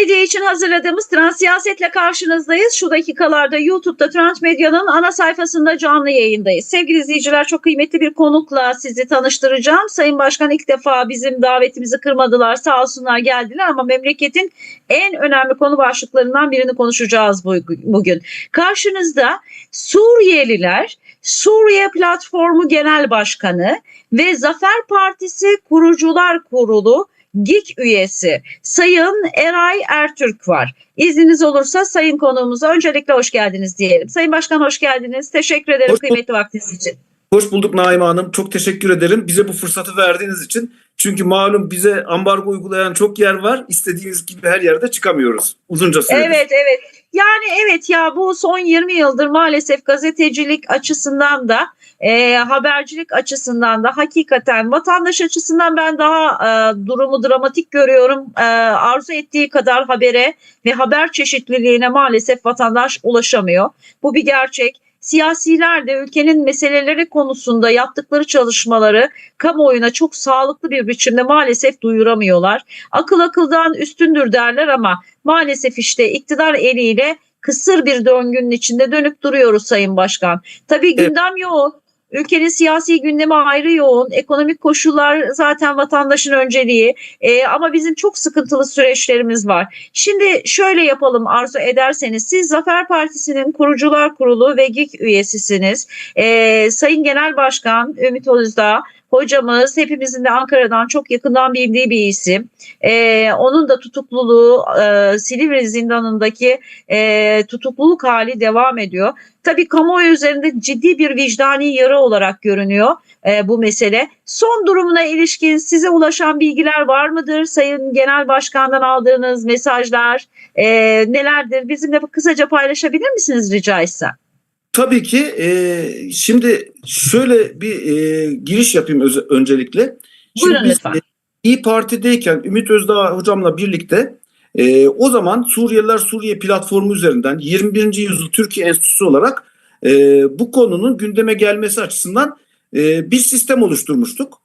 Medya için hazırladığımız Trans Siyaset'le karşınızdayız. Şu dakikalarda YouTube'da Trans Medya'nın ana sayfasında canlı yayındayız. Sevgili izleyiciler çok kıymetli bir konukla sizi tanıştıracağım. Sayın Başkan ilk defa bizim davetimizi kırmadılar sağ olsunlar geldiler ama memleketin en önemli konu başlıklarından birini konuşacağız bu- bugün. Karşınızda Suriyeliler, Suriye Platformu Genel Başkanı ve Zafer Partisi Kurucular Kurulu GİK üyesi Sayın Eray Ertürk var. İzniniz olursa sayın konuğumuza öncelikle hoş geldiniz diyelim. Sayın Başkan hoş geldiniz. Teşekkür ederim Hoş kıymetli vaktiniz için. Hoş bulduk Naime Hanım. Çok teşekkür ederim bize bu fırsatı verdiğiniz için. Çünkü malum bize ambargo uygulayan çok yer var. İstediğimiz gibi her yerde çıkamıyoruz. Uzunca süredir. Evet evet. Yani evet ya bu son 20 yıldır maalesef gazetecilik açısından da e, habercilik açısından da hakikaten vatandaş açısından ben daha e, durumu dramatik görüyorum. E, arzu ettiği kadar habere ve haber çeşitliliğine maalesef vatandaş ulaşamıyor. Bu bir gerçek. Siyasiler de ülkenin meseleleri konusunda yaptıkları çalışmaları kamuoyuna çok sağlıklı bir biçimde maalesef duyuramıyorlar. Akıl akıldan üstündür derler ama maalesef işte iktidar eliyle kısır bir döngünün içinde dönüp duruyoruz Sayın Başkan. Tabii Evet. gündem yoğun. Ülkenin siyasi gündemi ayrı yoğun. Ekonomik koşullar zaten vatandaşın önceliği. Ee, ama bizim çok sıkıntılı süreçlerimiz var. Şimdi şöyle yapalım arzu ederseniz. Siz Zafer Partisi'nin kurucular kurulu ve GİK üyesisiniz. Ee, Sayın Genel Başkan Ümit Özdağ hocamız hepimizin de Ankara'dan çok yakından bildiği bir isim. Ee, onun da tutukluluğu e, Silivri zindanındaki e, tutukluluk hali devam ediyor. Tabii kamuoyu üzerinde ciddi bir vicdani yara olarak görünüyor e, bu mesele. Son durumuna ilişkin size ulaşan bilgiler var mıdır? Sayın Genel Başkan'dan aldığınız mesajlar e, nelerdir? Bizimle kısaca paylaşabilir misiniz rica etsem? Tabii ki e, şimdi şöyle bir e, giriş yapayım öz- öncelikle. Şimdi Buyurun biz lütfen. e, İyi Parti'deyken Ümit Özdağ hocamla birlikte e, o zaman Suriyeliler Suriye platformu üzerinden 21. yüzyıl Türkiye Enstitüsü olarak e, bu konunun gündeme gelmesi açısından e, bir sistem oluşturmuştuk.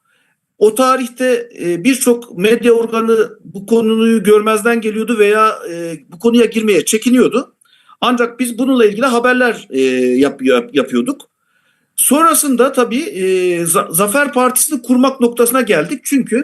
O tarihte e, birçok medya organı bu konuyu görmezden geliyordu veya e, bu konuya girmeye çekiniyordu. Ancak biz bununla ilgili haberler e, yap, yap- yapıyorduk. Sonrasında tabii e, Za- Zafer Partisi'ni kurmak noktasına geldik. Çünkü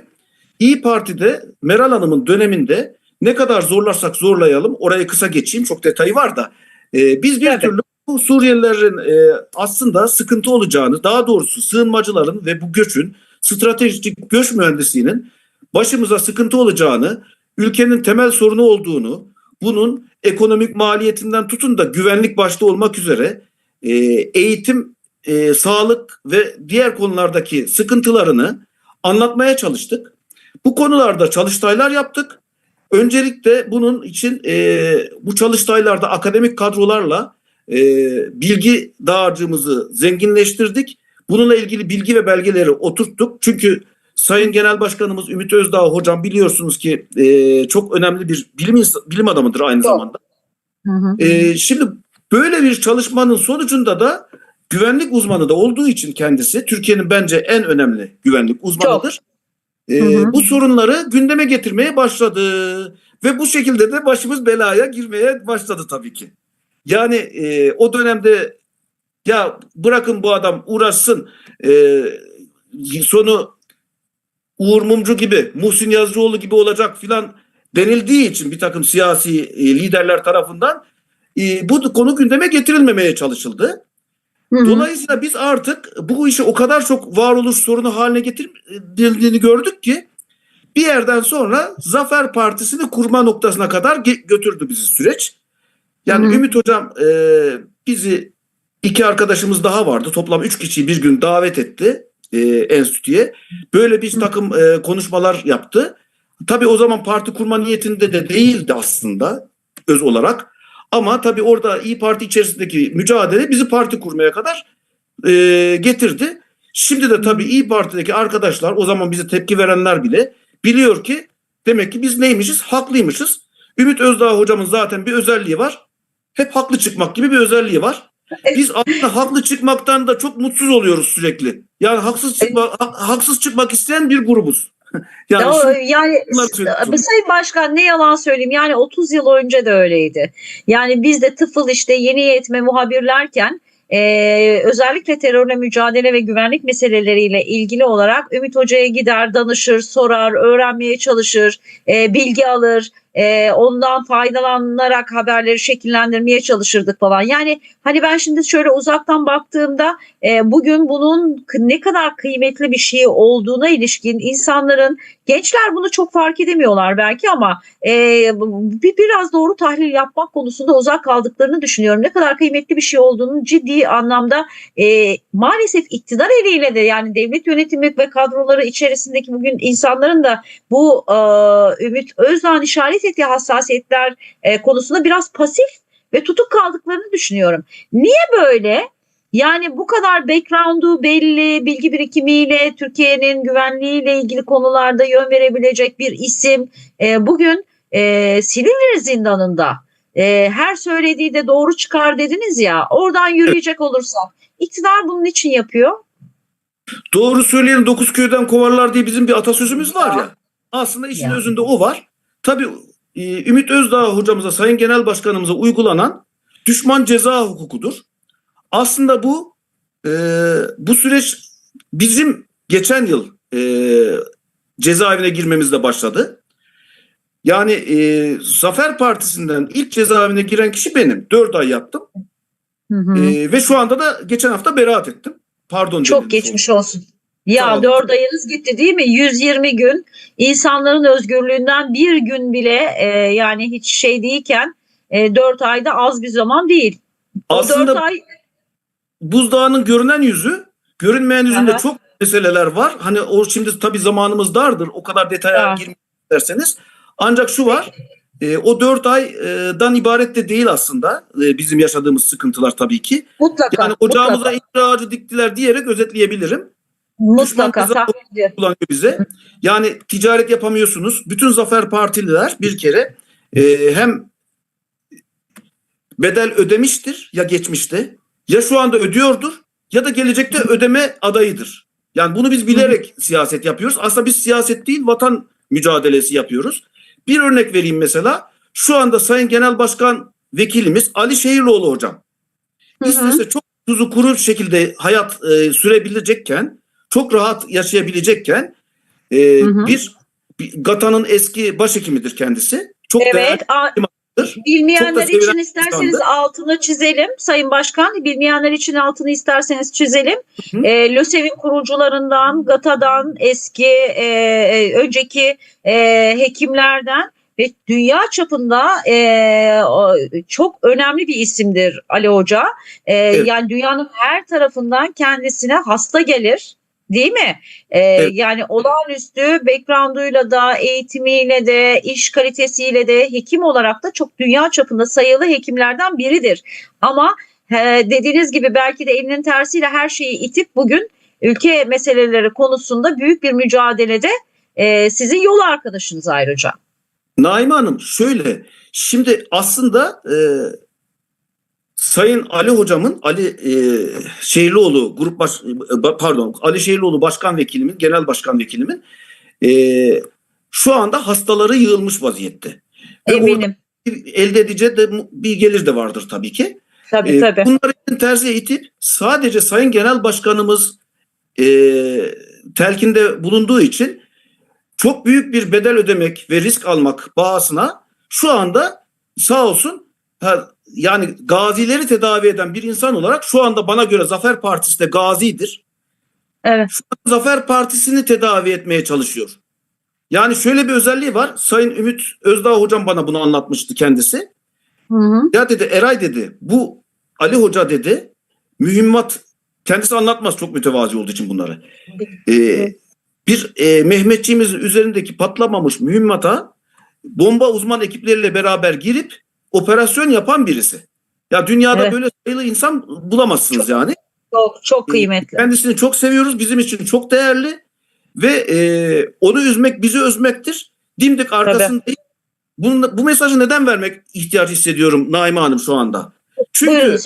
İyi Parti'de Meral Hanım'ın döneminde ne kadar zorlarsak zorlayalım oraya kısa geçeyim çok detayı var da e, biz bir Tabii. türlü bu Suriyelilerin e, aslında sıkıntı olacağını daha doğrusu sığınmacıların ve bu göçün stratejik göç mühendisliğinin başımıza sıkıntı olacağını, ülkenin temel sorunu olduğunu, bunun ekonomik maliyetinden tutun da güvenlik başta olmak üzere e, eğitim, e, sağlık ve diğer konulardaki sıkıntılarını anlatmaya çalıştık. Bu konularda çalıştaylar yaptık. Öncelikle bunun için e, bu çalıştaylarda akademik kadrolarla e, bilgi dağarcığımızı zenginleştirdik. Bununla ilgili bilgi ve belgeleri oturttuk. Çünkü Sayın Genel Başkanımız Ümit Özdağ hocam biliyorsunuz ki e, çok önemli bir bilim bilim adamıdır aynı Çok. zamanda. Hı hı. Ee, şimdi böyle bir çalışmanın sonucunda da güvenlik uzmanı da olduğu için kendisi Türkiye'nin bence en önemli güvenlik uzmanıdır. Hı hı. Bu sorunları gündeme getirmeye başladı ve bu şekilde de başımız belaya girmeye başladı tabii ki. Yani e, o dönemde ya bırakın bu adam uğraşsın e, sonu Uğur Mumcu gibi Muhsin Yazıcıoğlu gibi olacak filan denildiği için bir takım siyasi e, liderler tarafından e, bu konu gündeme getirilmemeye çalışıldı. Hı hı. Dolayısıyla biz artık bu işi o kadar çok varoluş sorunu haline getirildiğini gördük ki bir yerden sonra Zafer Partisi'ni kurma noktasına kadar götürdü bizi süreç. Yani Hı hı. Ümit Hocam e, bizi iki arkadaşımız daha vardı. Toplam üç kişiyi bir gün davet etti e, enstitüye. Böyle bir takım e, konuşmalar yaptı. Tabii o zaman parti kurma niyetinde de değildi aslında öz olarak. Ama tabii orada İyi Parti içerisindeki mücadele bizi parti kurmaya kadar e, getirdi. Şimdi de tabii İyi Parti'deki arkadaşlar o zaman bize tepki verenler bile biliyor ki demek ki biz neymişiz? Haklıymışız. Ümit Özdağ hocamın zaten bir özelliği var. Hep haklı çıkmak gibi bir özelliği var. Biz aslında haklı çıkmaktan da çok mutsuz oluyoruz sürekli. Yani haksız çıkma, ha- haksız çıkmak isteyen bir grubuz. yani Ya, şu- yani. Sayın Başkan ne yalan söyleyeyim yani 30 yıl önce de öyleydi. Yani biz de tıfıl işte yeni yetme muhabirlerken e, özellikle terörle mücadele ve güvenlik meseleleriyle ilgili olarak Ümit Hoca'ya gider, danışır, sorar, öğrenmeye çalışır, e, bilgi alır, e, ondan faydalanarak haberleri şekillendirmeye çalışırdık falan. Yani hani ben şimdi şöyle uzaktan baktığımda e, bugün bunun ne kadar kıymetli bir şey olduğuna ilişkin insanların gençler bunu çok fark edemiyorlar belki ama e, bir biraz doğru tahlil yapmak konusunda uzak kaldıklarını düşünüyorum. Ne kadar kıymetli bir şey olduğunu ciddi anlamda e, maalesef iktidar eliyle de yani devlet yönetimi ve kadroları içerisindeki bugün insanların da bu e, Ümit Özdağ'ın işaret ettiği hassasiyetler e, konusunda biraz pasif ve tutuk kaldıklarını düşünüyorum. Niye böyle? Yani bu kadar background'u belli, bilgi birikimiyle, Türkiye'nin güvenliğiyle ilgili konularda yön verebilecek bir isim e, bugün e, Silivri zindanında e, her söylediği de doğru çıkar dediniz ya oradan yürüyecek olursak iktidar bunun için yapıyor. Doğru söyleyen dokuz köyden kovarlar diye bizim bir atasözümüz var ya. Aslında işin Ya. özünde o var. Tabii e, Ümit Özdağ hocamıza, Sayın Genel Başkanımıza uygulanan düşman ceza hukukudur. Aslında bu e, bu süreç bizim geçen yıl e, cezaevine girmemizle başladı. Yani e, Zafer Partisi'nden ilk cezaevine giren kişi benim. Dört ay yattım. Hı hı. E, ve şu anda da geçen hafta beraat ettim. Pardon. Çok oldu. geçmiş olsun. Ya olun. dört ayınız gitti değil mi? 120 gün insanların özgürlüğünden bir gün bile e, yani hiç şey değilken e, dört ayda az bir zaman değil. O Aslında ay buzdağının görünen yüzü, görünmeyen yüzünde Aha. çok meseleler var. Hani o şimdi tabii zamanımız dardır. O kadar detaya girmek isterseniz. Ancak şu var. e, o dört aydan ibaret de değil aslında e, bizim yaşadığımız sıkıntılar tabii ki. mutlaka Yani ocağımıza mutlaka, ağacı diktiler diyerek özetleyebilirim. Mutlaka tahlilci. Kullanıyor bize. Yani ticaret yapamıyorsunuz. Bütün zafer partililer bir kere e, hem bedel ödemiştir ya geçmişte ya şu anda ödüyordur ya da gelecekte ödeme adayıdır. Yani bunu biz bilerek siyaset yapıyoruz. Aslında biz siyaset değil vatan mücadelesi yapıyoruz. Bir örnek vereyim mesela. Şu anda Sayın Genel Başkan Vekilimiz Ali Şehirlioğlu hocam. Hı hı. İstese çok tuzu kuru şekilde hayat e, sürebilecekken, çok rahat yaşayabilecekken e, Hı hı. bir, bir GATA'nın eski başhekimidir kendisi. Çok Evet, değerlidir. bilmeyenler için isterseniz insandır. altını çizelim Sayın Başkan. Bilmeyenler için altını isterseniz çizelim. Hı hı. E, LÖSEV'in kurucularından, GATA'dan, eski e, e, önceki e, hekimlerden ve dünya çapında e, çok önemli bir isimdir Ali Hoca. E, Evet. Yani dünyanın her tarafından kendisine hasta gelir. Değil mi? E, Evet. Yani olağanüstü background'uyla da eğitimiyle de iş kalitesiyle de hekim olarak da çok dünya çapında sayılı hekimlerden biridir. Ama e, dediğiniz gibi belki de elinin tersiyle her şeyi itip bugün ülke meseleleri konusunda büyük bir mücadelede e, sizin yol arkadaşınız ayrıca. Naime Hanım şöyle. Şimdi aslında e, Sayın Ali hocamın Ali e, Şehirlioğlu grup baş e, pardon Ali Şehirlioğlu başkan vekilimin genel başkan vekilimin e, şu anda hastaları yığılmış vaziyette. Eminim. bir elde edeceği de bir gelir de vardır tabii ki. Tabii E, tabii. Bunları terziye itip sadece Sayın Genel Başkanımız e, telkinde bulunduğu için çok büyük bir bedel ödemek ve risk almak bahasına şu anda sağ olsun yani gazileri tedavi eden bir insan olarak şu anda bana göre Zafer Partisi de gazidir. Evet. Zafer Partisi'ni tedavi etmeye çalışıyor. Yani şöyle bir özelliği var. Sayın Ümit Özdağ hocam bana bunu anlatmıştı kendisi. Hı hı. Ya dedi Eray dedi bu Ali Hoca dedi mühimmat kendisi anlatmaz çok mütevazi olduğu için bunları. Ee, bir e, Mehmetçiğimizin üzerindeki patlamamış mühimmata bomba uzman ekipleriyle beraber girip operasyon yapan birisi. Ya dünyada Evet. böyle sayılı insan bulamazsınız yani. Çok çok kıymetli. Kendisini çok seviyoruz. Bizim için çok değerli ve e, onu üzmek bizi üzmektir. Dimdik arkasındayız. Bunun, bu mesajı neden vermek ihtiyacı hissediyorum Naime Hanım şu anda? Çünkü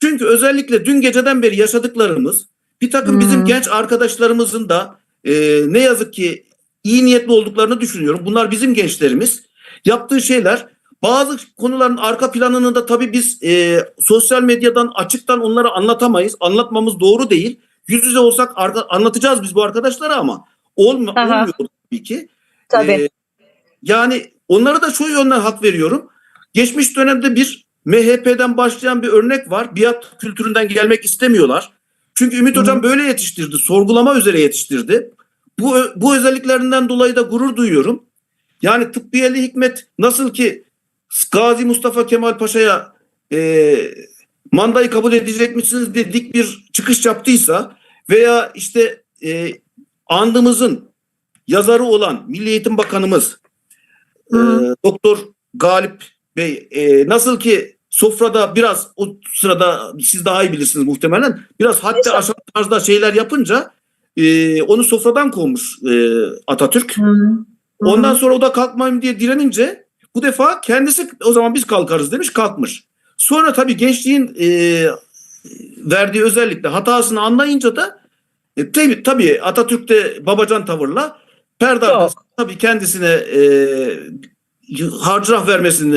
çünkü özellikle dün geceden beri yaşadıklarımız bir takım Hmm. bizim genç arkadaşlarımızın da e, ne yazık ki iyi niyetli olduklarını düşünüyorum. Bunlar bizim gençlerimiz. Yaptığı şeyler bazı konuların arka planını da tabii biz e, sosyal medyadan açıktan onları anlatamayız. Anlatmamız doğru değil. Yüz yüze olsak arka- anlatacağız biz bu arkadaşlara ama olma, Aha. olmuyor tabii ki. Tabii. Ee, yani onlara da şu yönden hak veriyorum. Geçmiş dönemde bir MHP'den başlayan bir örnek var. Biat kültüründen gelmek istemiyorlar. Çünkü Ümit Hı hı. Hocam böyle yetiştirdi. Sorgulama üzere yetiştirdi. Bu, bu özelliklerinden dolayı da gurur duyuyorum. Yani tıbbiyeli hikmet nasıl ki Gazi Mustafa Kemal Paşa'ya e, mandayı kabul edecek misiniz diye dik bir çıkış yaptıysa veya işte e, andımızın yazarı olan Milli Eğitim Bakanımız e. Doktor Galip Bey e, nasıl ki sofrada biraz o sırada siz daha iyi bilirsiniz muhtemelen biraz hatta aşağı tarzda şeyler yapınca e, onu sofradan kovmuş e, Atatürk. Hı hı. Ondan sonra o da kalkmayayım diye direnince bu defa kendisi o zaman biz kalkarız demiş kalkmış. Sonra tabii gençliğin e, verdiği özellikle hatasını anlayınca da e, tabii, tabii Atatürk'te babacan tavırla perde tabii kendisine e, harcırah vermesini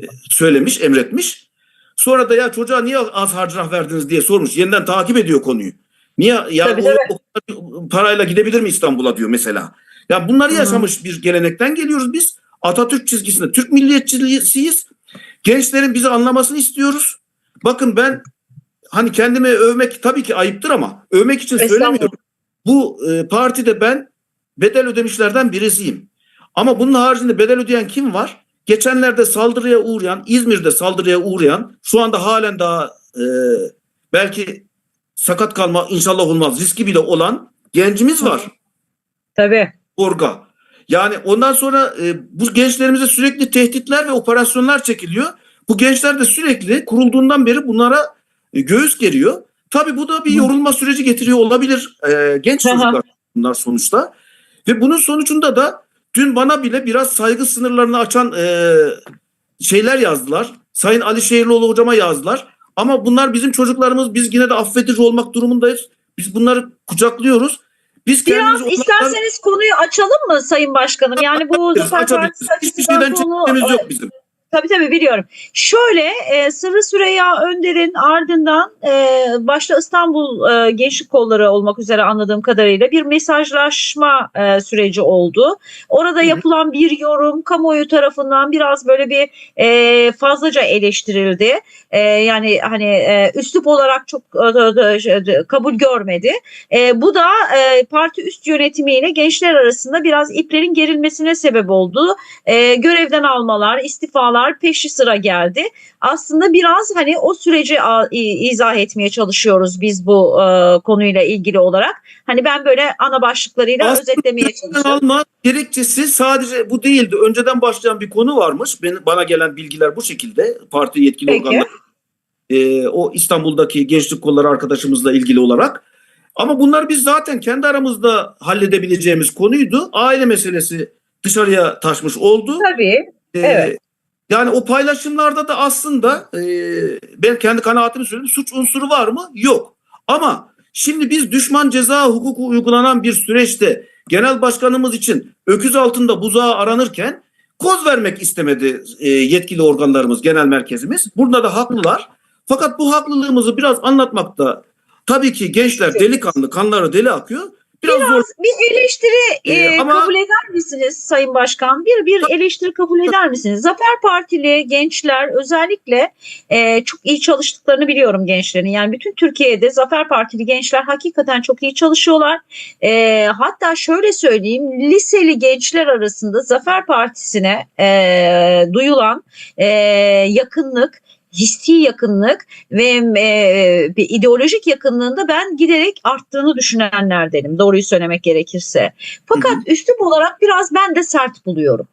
e, söylemiş, emretmiş. Sonra da ya çocuğa niye az harcırah verdiniz diye sormuş. Yeniden takip ediyor konuyu. Niye ya Tabii, o- tabii. o parayla gidebilir mi İstanbul'a diyor mesela. Ya bunları yaşamış bir gelenekten geliyoruz biz. Atatürk çizgisinde Türk milliyetçisiyiz. Gençlerin bizi anlamasını istiyoruz. Bakın ben hani kendimi övmek tabii ki ayıptır ama övmek için söylemiyorum. Bu e, partide ben bedel ödemişlerden birisiyim. Ama bunun haricinde bedel ödeyen kim var? Geçenlerde saldırıya uğrayan, İzmir'de saldırıya uğrayan, şu anda halen daha e, belki sakat kalma inşallah olmaz riski bile olan gencimiz var. Tabii. Orga. Yani ondan sonra e, bu gençlerimize sürekli tehditler ve operasyonlar çekiliyor. Bu gençler de sürekli kurulduğundan beri bunlara e, göğüs geriyor. Tabii bu da bir yorulma süreci getiriyor olabilir e, genç Aha. çocuklar bunlar sonuçta. Ve bunun sonucunda da dün bana bile biraz saygı sınırlarını açan e, şeyler yazdılar. Sayın Ali Şehirlioğlu hocama yazdılar. Ama bunlar bizim çocuklarımız. Biz yine de affedici olmak durumundayız. Biz bunları kucaklıyoruz. Biz Biraz onlardan- isterseniz konuyu açalım mı Sayın Başkanım? Yani bu Zafer. Partisi Hiçbir şeyden konu- çekmemiz yok bizim. Tabii tabii biliyorum. Şöyle e, Sırrı Süreyya Önder'in ardından e, başta İstanbul e, Gençlik Kolları olmak üzere anladığım kadarıyla bir mesajlaşma e, süreci oldu. Orada Hı yapılan bir yorum kamuoyu tarafından biraz böyle bir e, fazlaca eleştirildi. E, yani hani e, üslup olarak çok e, kabul görmedi. E, bu da e, parti üst yönetimiyle gençler arasında biraz iplerin gerilmesine sebep oldu e, görevden almalar, istifalar peşi sıra geldi. Aslında biraz hani o süreci izah etmeye çalışıyoruz biz bu e, konuyla ilgili olarak. Hani ben böyle ana başlıklarıyla Aslında özetlemeye çalışıyorum. alma gerekçesi sadece bu değildi. Önceden başlayan bir konu varmış. Benim, bana gelen bilgiler bu şekilde. Parti yetkili Peki. organlar. e, o İstanbul'daki gençlik kolları arkadaşımızla ilgili olarak. Ama bunlar biz zaten kendi aramızda halledebileceğimiz konuydu. Aile meselesi dışarıya taşmış oldu. Tabii. Ee, Evet. Yani o paylaşımlarda da aslında e, ben kendi kanaatimi söyleyeyim suç unsuru var mı? Yok. Ama şimdi biz düşman ceza hukuku uygulanan bir süreçte genel başkanımız için öküz altında buzağı aranırken koz vermek istemedi e, yetkili organlarımız, genel merkezimiz. Burada da haklılar. Fakat bu haklılığımızı biraz anlatmakta tabii ki gençler delikanlı, kanları deli akıyor. Biraz, zor. Biraz bir eleştiri e, Ee, ama- kabul eder misiniz Sayın Başkan? Bir bir eleştiri kabul eder misiniz? Zafer Partili gençler özellikle e, çok iyi çalıştıklarını biliyorum gençlerin. Yani bütün Türkiye'de Zafer Partili gençler hakikaten çok iyi çalışıyorlar. E, hatta şöyle söyleyeyim liseli gençler arasında Zafer Partisi'ne e, duyulan e, yakınlık hissi yakınlık ve e, bir ideolojik yakınlığında ben giderek arttığını düşünenlerdenim doğruyu söylemek gerekirse. Fakat Hı üslup olarak biraz ben de sert buluyorum.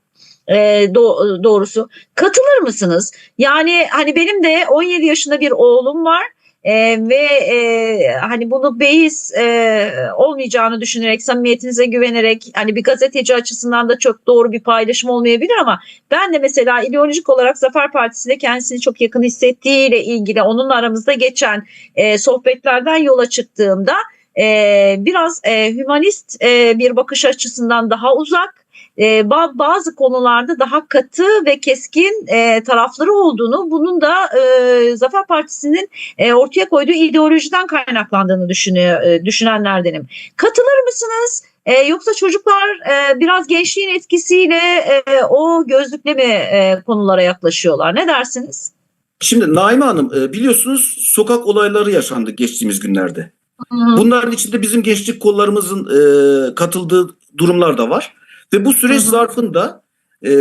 E, do- doğrusu katılır mısınız? Yani hani benim de 17 yaşında bir oğlum var. E, ve e, hani bunu beis e, olmayacağını düşünerek samimiyetinize güvenerek hani bir gazeteci açısından da çok doğru bir paylaşım olmayabilir ama ben de mesela ideolojik olarak Zafer Partisi'ne kendisini çok yakın hissettiğiyle ilgili onunla aramızda geçen e, sohbetlerden yola çıktığımda e, biraz e, hümanist e, bir bakış açısından daha uzak e, ba- bazı konularda daha katı ve keskin e, tarafları olduğunu bunun da e, Zafer Partisi'nin e, ortaya koyduğu ideolojiden kaynaklandığını düşünüyor, e, düşünenlerdenim. Katılır mısınız? E, yoksa çocuklar e, biraz gençliğin etkisiyle e, o gözlükle mi e, konulara yaklaşıyorlar? Ne dersiniz? Şimdi Naime Hanım e, biliyorsunuz sokak olayları yaşandı geçtiğimiz günlerde. Bunların içinde bizim gençlik kollarımızın e, katıldığı durumlar da var. Ve bu süreç Hı hı. zarfında e,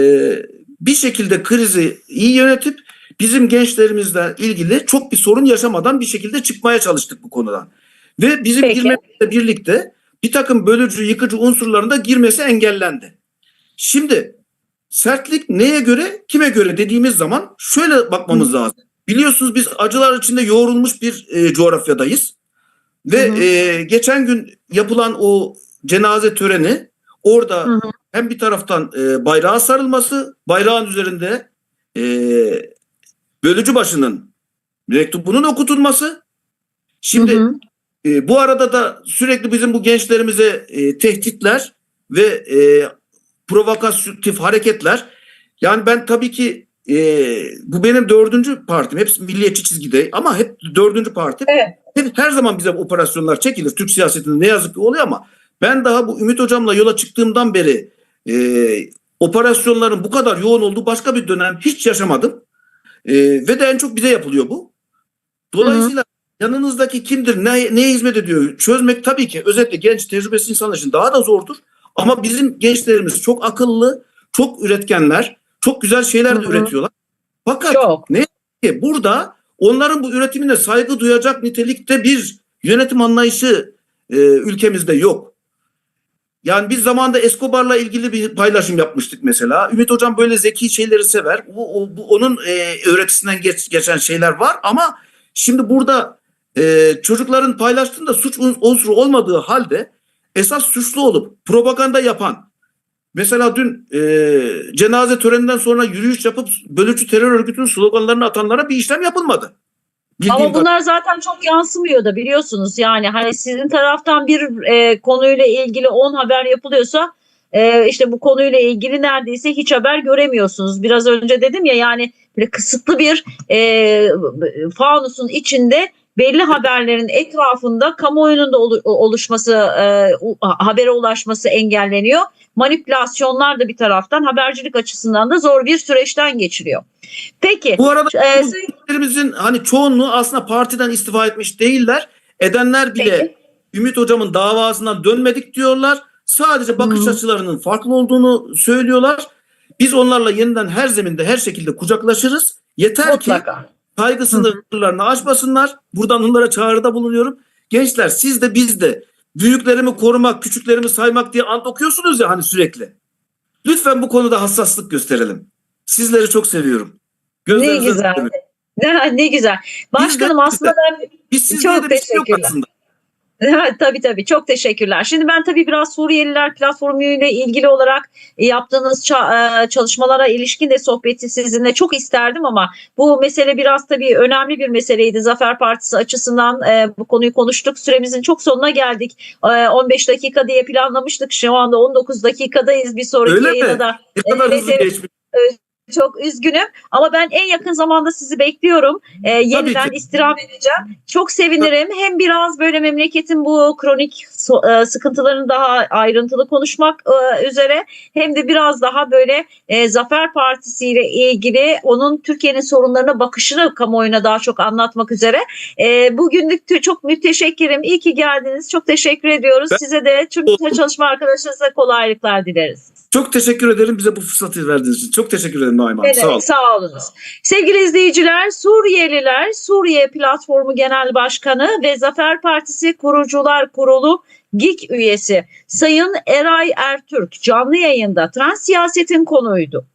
bir şekilde krizi iyi yönetip bizim gençlerimizle ilgili çok bir sorun yaşamadan bir şekilde çıkmaya çalıştık bu konudan. Ve bizim Peki. girmemizle birlikte bir takım bölücü, yıkıcı unsurların da girmesi engellendi. Şimdi sertlik neye göre, kime göre dediğimiz zaman şöyle bakmamız lazım. Biliyorsunuz biz acılar içinde yoğrulmuş bir e, coğrafyadayız. Ve Hı hı. e, geçen gün yapılan o cenaze töreni orada Hı hı. hem bir taraftan e, bayrağa sarılması, bayrağın üzerinde e, bölücü başının mektubunun okutulması. Şimdi Hı hı. e, bu arada da sürekli bizim bu gençlerimize e, tehditler ve e, provokatif hareketler. Yani ben tabii ki e, bu benim dördüncü partim. Hepsi milliyetçi çizgide ama hep dördüncü partim. Evet. Hep, her zaman bize operasyonlar çekilir. Türk siyasetinde ne yazık ki oluyor ama ben daha bu Ümit Hocam'la yola çıktığımdan beri e, operasyonların bu kadar yoğun olduğu başka bir dönem hiç yaşamadım. E, ve de en çok bize yapılıyor bu. Dolayısıyla yanınızdaki kimdir, ne, neye hizmet ediyor çözmek tabii ki özellikle genç tecrübesiz insanlar için daha da zordur. Ama bizim gençlerimiz çok akıllı, çok üretkenler, çok güzel şeyler de Hı hı. üretiyorlar. Fakat Çok. ki burada onların bu üretimine saygı duyacak nitelikte bir yönetim anlayışı e, ülkemizde yok. Yani biz zamanda Escobar'la ilgili bir paylaşım yapmıştık mesela. Ümit Hocam böyle zeki şeyleri sever. Bu, o- bu onun e, öğretisinden geç- geçen şeyler var ama şimdi burada e, çocukların paylaştığında suç uns- unsuru olmadığı halde esas suçlu olup propaganda yapan Mesela dün e, cenaze töreninden sonra yürüyüş yapıp bölücü terör örgütünün sloganlarını atanlara bir işlem yapılmadı. Bildiğim Ama bunlar zaten çok yansımıyor da biliyorsunuz. Yani hani sizin taraftan bir e, konuyla ilgili 10 haber yapılıyorsa e, işte bu konuyla ilgili neredeyse hiç haber göremiyorsunuz. Biraz önce dedim ya yani böyle kısıtlı bir e, fanusun içinde belli haberlerin etrafında kamuoyunun da olu- oluşması, e, habere ulaşması engelleniyor. Manipülasyonlar da bir taraftan habercilik açısından da zor bir süreçten geçiriyor. Peki. Bu arada e, hani çoğunluğu aslında partiden istifa etmiş değiller. Edenler bile Peki. Ümit Hocam'ın davasından dönmedik diyorlar. Sadece bakış Hı. açılarının farklı olduğunu söylüyorlar. Biz onlarla yeniden her zeminde her şekilde kucaklaşırız. Yeter ki Mutlaka. saygı sınırlarını aşmasınlar. Buradan onlara çağrıda bulunuyorum. Gençler siz de biz de büyüklerimi korumak, küçüklerimi saymak diye ant okuyorsunuz ya hani sürekli. Lütfen bu konuda hassaslık gösterelim. Sizleri çok seviyorum. Ne Gözlerinize güzel. bakıyorum. Ne, ne güzel. Başkanım aslında ben Biz Çok şey teşekkürler. Aslında. tabii tabii çok teşekkürler. Şimdi ben tabii biraz Suriyeliler platformu ile ilgili olarak e, yaptığınız e, çalışmalara ilişkin de sohbeti sizinle çok isterdim ama bu mesele biraz tabii önemli bir meseleydi. Zafer Partisi açısından e, bu konuyu konuştuk. Süremizin çok sonuna geldik. E, 15 dakika diye planlamıştık. Şu anda 19 dakikadayız. Bir sonraki Öyle mi? yayına da Ne kadar Evet, hızlı evet. geçmiş. Çok üzgünüm ama ben en yakın zamanda sizi bekliyorum. Ee, yeniden istirham edeceğim. Çok sevinirim. Hem biraz böyle memleketin bu kronik so- e, sıkıntılarını daha ayrıntılı konuşmak e, üzere hem de biraz daha böyle e, Zafer Partisi ile ilgili onun Türkiye'nin sorunlarına bakışını kamuoyuna daha çok anlatmak üzere. E, bugünlük çok müteşekkirim. İyi ki geldiniz. Çok teşekkür ediyoruz. Ben- Size de tüm çalışma arkadaşlarınıza kolaylıklar dileriz. Çok teşekkür ederim bize bu fırsatı verdiğiniz için. Çok teşekkür ederim Naim Hanım. Ne Sağ olun. sağ olunuz. Sevgili izleyiciler, Suriyeliler, Suriye Platformu Genel Başkanı ve Zafer Partisi Kurucular Kurulu GİK üyesi Sayın Eray Ertürk canlı yayında trans siyasetin konuydu.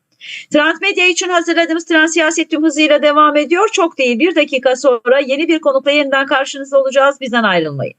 Trend Medya için hazırladığımız Trans Siyaset tüm hızıyla devam ediyor. Çok değil bir dakika sonra yeni bir konukla yeniden karşınızda olacağız. Bizden ayrılmayın.